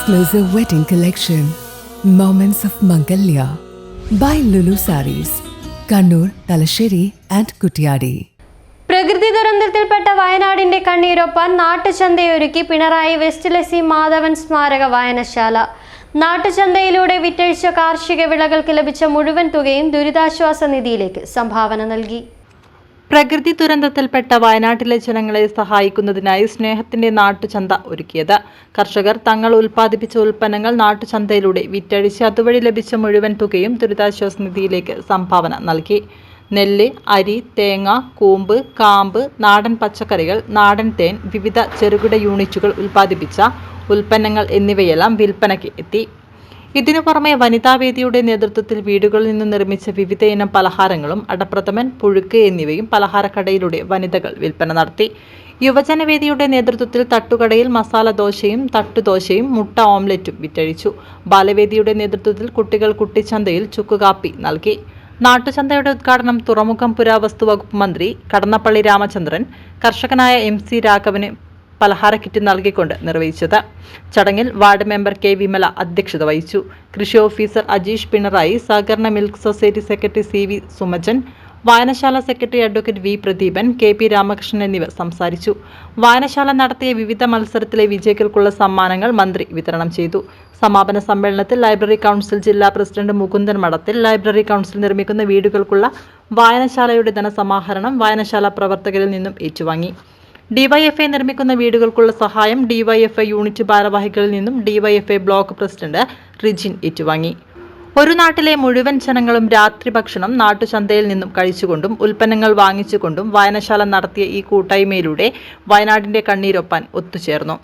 exclusive wedding collection moments of Mangalya by Lulu sarees Kannur Thalassery and Kuttiadi പ്രകൃതി ദുരന്തത്തിൽപ്പെട്ട വയനാടിന്റെ കണ്ണീരൊപ്പാൻ നാട്ടുചന്തയൊരുക്കി പിണറായി വെസ്റ്റ്ലസി മാധവൻ സ്മാരക വായനശാല. നാട്ടുചന്തയിലൂടെ വിറ്റഴിച്ച കാർഷിക വിളകൾക്ക് ലഭിച്ച മുഴുവൻ തുകയും ദുരിതാശ്വാസ നിധിയിലേക്ക് സംഭാവന നൽകി. പ്രകൃതി ദുരന്തത്തിൽപ്പെട്ട വയനാട്ടിലെ ജനങ്ങളെ സഹായിക്കുന്നതിനായി സ്നേഹത്തിന്റെ നാട്ടുചന്ത ഒരുക്കിയത്. കർഷകർ തങ്ങൾ ഉൽപ്പാദിപ്പിച്ച ഉൽപ്പന്നങ്ങൾ നാട്ടുചന്തയിലൂടെ വിറ്റഴിച്ച് അതുവഴി ലഭിച്ച മുഴുവൻ തുകയും ദുരിതാശ്വാസ നിധിയിലേക്ക് സംഭാവന നൽകി. നെല്ല് അരി തേങ്ങ കൂമ്പ് കാമ്പ് നാടൻ പച്ചക്കറികൾ നാടൻ തേൻ വിവിധ ചെറുകിട യൂണിറ്റുകൾ ഉൽപ്പാദിപ്പിച്ച ഉൽപ്പന്നങ്ങൾ എന്നിവയെല്ലാം വിൽപ്പനയ്ക്ക് എത്തി. ഇതിനു പുറമെ വനിതാവേദിയുടെ നേതൃത്വത്തിൽ വീടുകളിൽ നിന്ന് നിർമ്മിച്ച വിവിധ ഇനം പലഹാരങ്ങളും അടപ്രഥമൻ പുഴുക്ക് എന്നിവയും പലഹാരക്കടയിലൂടെ വനിതകൾ വിൽപ്പന നടത്തി. യുവജനവേദിയുടെ നേതൃത്വത്തിൽ തട്ടുകടയിൽ മസാല ദോശയും തട്ടുദോശയും മുട്ട ഓംലെറ്റും വിറ്റഴിച്ചു. ബാലവേദിയുടെ നേതൃത്വത്തിൽ കുട്ടികൾ കുട്ടിച്ചന്തയിൽ ചുക്കുകാപ്പി നൽകി. നാട്ടുചന്തയുടെ ഉദ്ഘാടനം തുറമുഖം പുരാവസ്തു വകുപ്പ് മന്ത്രി കടന്നപ്പള്ളി രാമചന്ദ്രൻ കർഷകനായ എം സി രാഘവന് പലഹാര കിറ്റ് നൽകിക്കൊണ്ട് നിർവഹിച്ചത്. ചടങ്ങിൽ വാർഡ് മെമ്പർ കെ വിമല അധ്യക്ഷത വഹിച്ചു. കൃഷി ഓഫീസർ അജീഷ് പിണറായി സഹകരണ milk society secretary C V Sumajan വായനശാല secretary advocate V Pradeepan K P Ramakrishnan എന്നിവർ സംസാരിച്ചു. വായനശാല നടത്തിയ വിവിധ മത്സരത്തിലെ വിജയികൾക്കുള്ള സമ്മാനങ്ങൾ മന്ത്രി വിതരണം ചെയ്തു. സമാപന സമ്മേളനത്തിൽ ലൈബ്രറി കൗൺസിൽ ജില്ലാ president Mukundan Madathil library council നിർമ്മിക്കുന്ന വീടുകൾക്കുള്ള വായനശാലയുടെ ധനസമാഹരണം വായനശാല പ്രവർത്തകരിൽ നിന്നും ഏറ്റുവാങ്ങി. ഡിവൈഎഫ്ഐ നിർമ്മിക്കുന്ന വീടുകൾക്കുള്ള സഹായം ഡിവൈഎഫ്ഐ യൂണിറ്റ് ഭാരവാഹികളിൽ നിന്നും ഡിവൈഎഫ്ഐ ബ്ലോക്ക് പ്രസിഡന്റ് റിജിൻ ഏറ്റുവാങ്ങി. ഒരു നാട്ടിലെ മുഴുവൻ ജനങ്ങളും രാത്രി ഭക്ഷണം നാട്ടുചന്തയിൽ നിന്നും കഴിച്ചുകൊണ്ടും ഉൽപ്പന്നങ്ങൾ വാങ്ങിച്ചുകൊണ്ടും വായനശാല നടത്തിയ ഈ കൂട്ടായ്മയിലൂടെ വയനാടിന്റെ കണ്ണീരൊപ്പാൻ ഒത്തുചേർന്നു.